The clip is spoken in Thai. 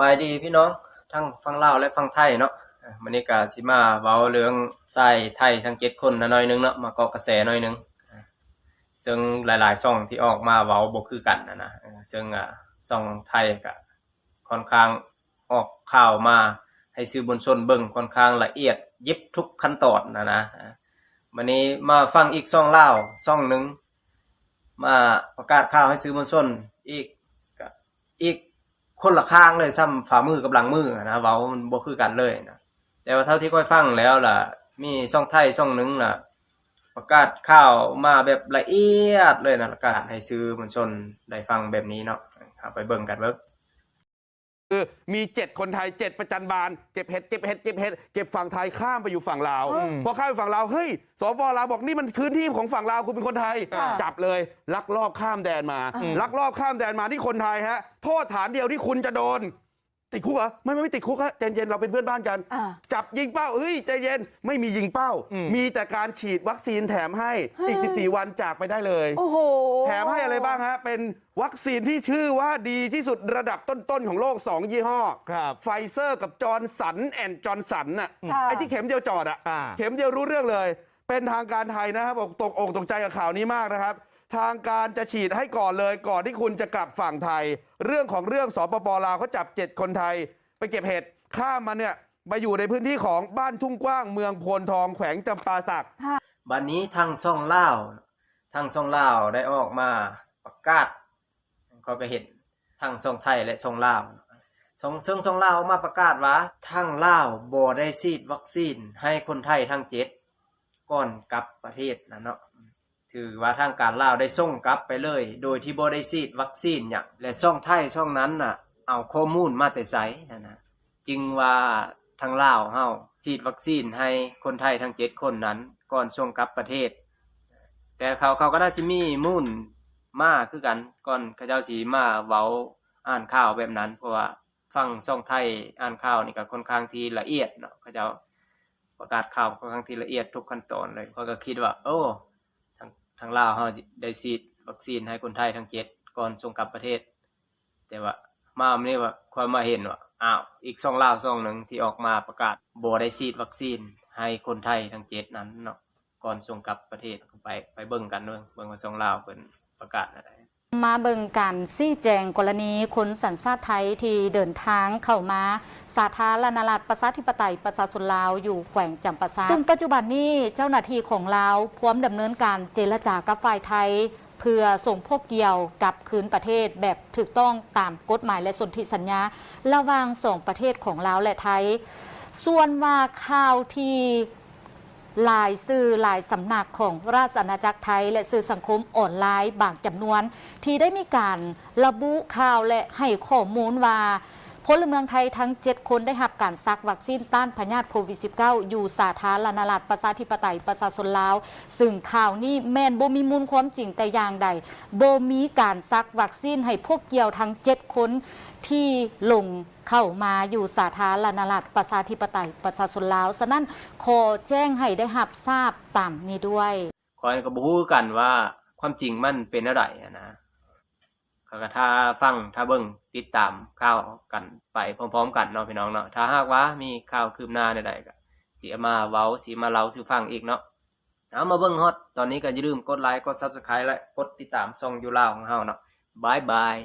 บายดีพี่น้องทั้งฟังลาวและฟังไทยเนาะมื้อนี้ก็สิมาเว้าเรื่องชายไทยทั้งเจ็ดคนนะหน่อยนึงเนาะมาเกาะกระแสหน่อยนึงซึ่งหลายๆช่องที่ออกมาเว้าบ่คือกันนะนะซึ่งอะช่องไทยก็ค่อนข้างออกข่าวมาให้สื่อมวลชนเบิ่งค่อนข้างละเอียดยิบทุกขั้นตอนนะนะวันนี้มาฟังอีกช่องเล่าวช่องหนึ่งมาประกาศข่าวให้สื่อมวลชนอีกก็อีก คนละข้างเลยซ้ำฝ่ามือกับหลังมือนะเว้ามันบ่คือกันเลยนะแต่ว่าเท่าที่ค่อยฟังแล้วล่ะ มีช่องไทยช่องหนึงล่ะ ประกาศข่าวมาแบบละเอียดเลยนะประกาศให้ซื้อมวลชนได้ฟังแบบนี้เนาะไปเบิ่งกันเบิ่ง คือมีเจ็ดคนไทยเจ็ดประจันบานเก็บเห็ดเก็บเห็ดเก็บเห็ดเก็บฝั่งไทยข้ามไปอยู่ฝั่งลาวอืมพอข้ามไปฝั่งลาวเฮ้ยสปลาวบอกนี่มันพื้นที่ของฝั่งลาวคุณเป็นคนไทยค่ะจับเลยลักลอบข้ามแดนมาอืมลักลอบข้ามแดนมาที่คนไทยฮะโทษฐานเดียวที่คุณจะโดน ติดคุกเหรอไม่ไม่ไม่ติดคุกฮะใจเย็นเราเป็นเพื่อนบ้านกันอ่าจับยิงเป้าเฮ้ยใจเย็นไม่มียิงเป้าอืมมีแต่การฉีดวัคซีนแถมให้อีก 14 วันจากไปได้เลยโอ้โหแถมให้อะไรบ้างฮะ เป็นวัคซีนที่ชื่อว่าดีที่สุดระดับต้นๆของโลก 2 ยี่ห้อครับไฟเซอร์กับจอร์นสันแอนด์จอร์นสันน่ะค่ะไอ้ที่เข็มเดียวจอดอะอ่าเข็มเดียวรู้เรื่องเลย เป็นทางการไทยนะครับบอกตกอกตกใจกับข่าวนี้มากนะครับ ทางการจะฉีดให้ก่อนเลยก่อนที่คุณจะกลับฝั่งไทย เรื่องของเรื่องสปปลาวเขาจับ 7 คนไทย ไปเก็บเห็ดข้ามมาเนี่ยมาอยู่ในพื้นที่ของบ้านทุ่งกว้างเมืองโพนทองแขวงจำปาสักบัดนี้ทางช่องลาวทางช่องลาวได้ออกมาประกาศก็ไปเห็นทางช่องไทยและช่องลาวช่องซึ่งช่องลาวออกมาประกาศว่าทางลาวบ่ได้ฉีดวัคซีนให้คนไทยทั้งเจ็ดก่อนกลับประเทศนะเนาะ ถือว่าทางการลาวได้ส่งกลับไปเลย โดยที่บ่ได้ฉีดวัคซีนอย่างและช่องไทยช่องนั้นน่ะ เอาข้อมูลมาแต่ไสนะนะจึงว่าทางลาวเฮาฉีดวัคซีนให้คนไทยทั้งเจ็ดคนนั้น ก่อนส่งกลับประเทศ แต่เขาเขาก็น่าจะมีมูลมากคือกันก่อนเขาเจ้าสีมาเว้าอ่านข่าวแบบนั้น เพราะว่าฟังช่องไทยอ่านข่าวนี่ก็ค่อนข้างที่ละเอียดเนาะขาเจ้าประกาศข่าวค่อนข้างที่ละเอียดทุกขั้นตอนเลยเขาก็คิดว่า โอ้ ทางลาวเขาได้ฉีดวัคซีนให้คนไทยทั้งเจ็ดก่อนส่งกลับประเทศ แต่ว่ามาอันนี้ว่าความมาเห็นว่าอ้าวอีกสองลาวสองหนึ่งที่ออกมาประกาศบ่ได้ฉีดวัคซีนให้คนไทยทั้งเจ็ดนั้นเนาะก่อนส่งกลับประเทศไปไปเบิ่งกันเนาะเบิ่งว่าสองลาวเป็นประกาศอะไร มาเบิ่งการซี่แจงกรณีคนสัญชาติไทยที่เดินทางเข้ามาสาธารณรัฐประชาธิปไตยประชาชนลาวอยู่แขวงจำปาสักซึ่งปัจจุบันนี้เจ้าหน้าที่ของลาวพร้อมดำเนินการเจรจากับฝ่ายไทย เพื่อส่งพวกเกี่ยวกลับคืนประเทศแบบถูกต้องตามกฎหมายและสนธิสัญญา ระหว่างสองประเทศของลาวและไทย ส่วนว่าข่าวที่ หลายสื่อหลายสำนักของราชอาณาจักรไทย และสื่อสังคมออนไลน์บางจำนวน ที่ได้มีการระบุข่าวและให้ข้อมูลว่า พลเมืองไทยทั้ง 7 คนได้รับการซักวัคซีนต้านพยาธิโควิด -19 อยู่สาธารณรัฐประชาธิปไตยประชาชนลาว ซึ่งข่าวนี้แม่นบ่มีมูลความจริงแต่อย่างใดบ่มีการซักวัคซีนให้พวกเกี่ยวทั้ง 7 คนที่ลงเข้ามาอยู่สาธารณรัฐประชาธิปไตยประชาชนลาวฉะนั้นขอแจ้งให้ได้รับทราบตามนี้ด้วยขอยก็บ่ฮู้กันว่าความจริงมันเป็นอะไรนะ ก็ถ้าฟังถ้าเบิ้งติดตามข่าวกันไปพร้อมๆ กันเนาะพี่น้องเนาะถ้าหากว่ามีข่าวคืบหน้าใดๆก็สีมาเว้าสีมาเล่าสู่ฟังอีกเนาะเอามาเบิ้งฮอตตอนนี้ก็อย่าลืมกดไลค์กดซับสไครต์และกดติดตามช่องยู่ลาของเฮาเนาะบายบาย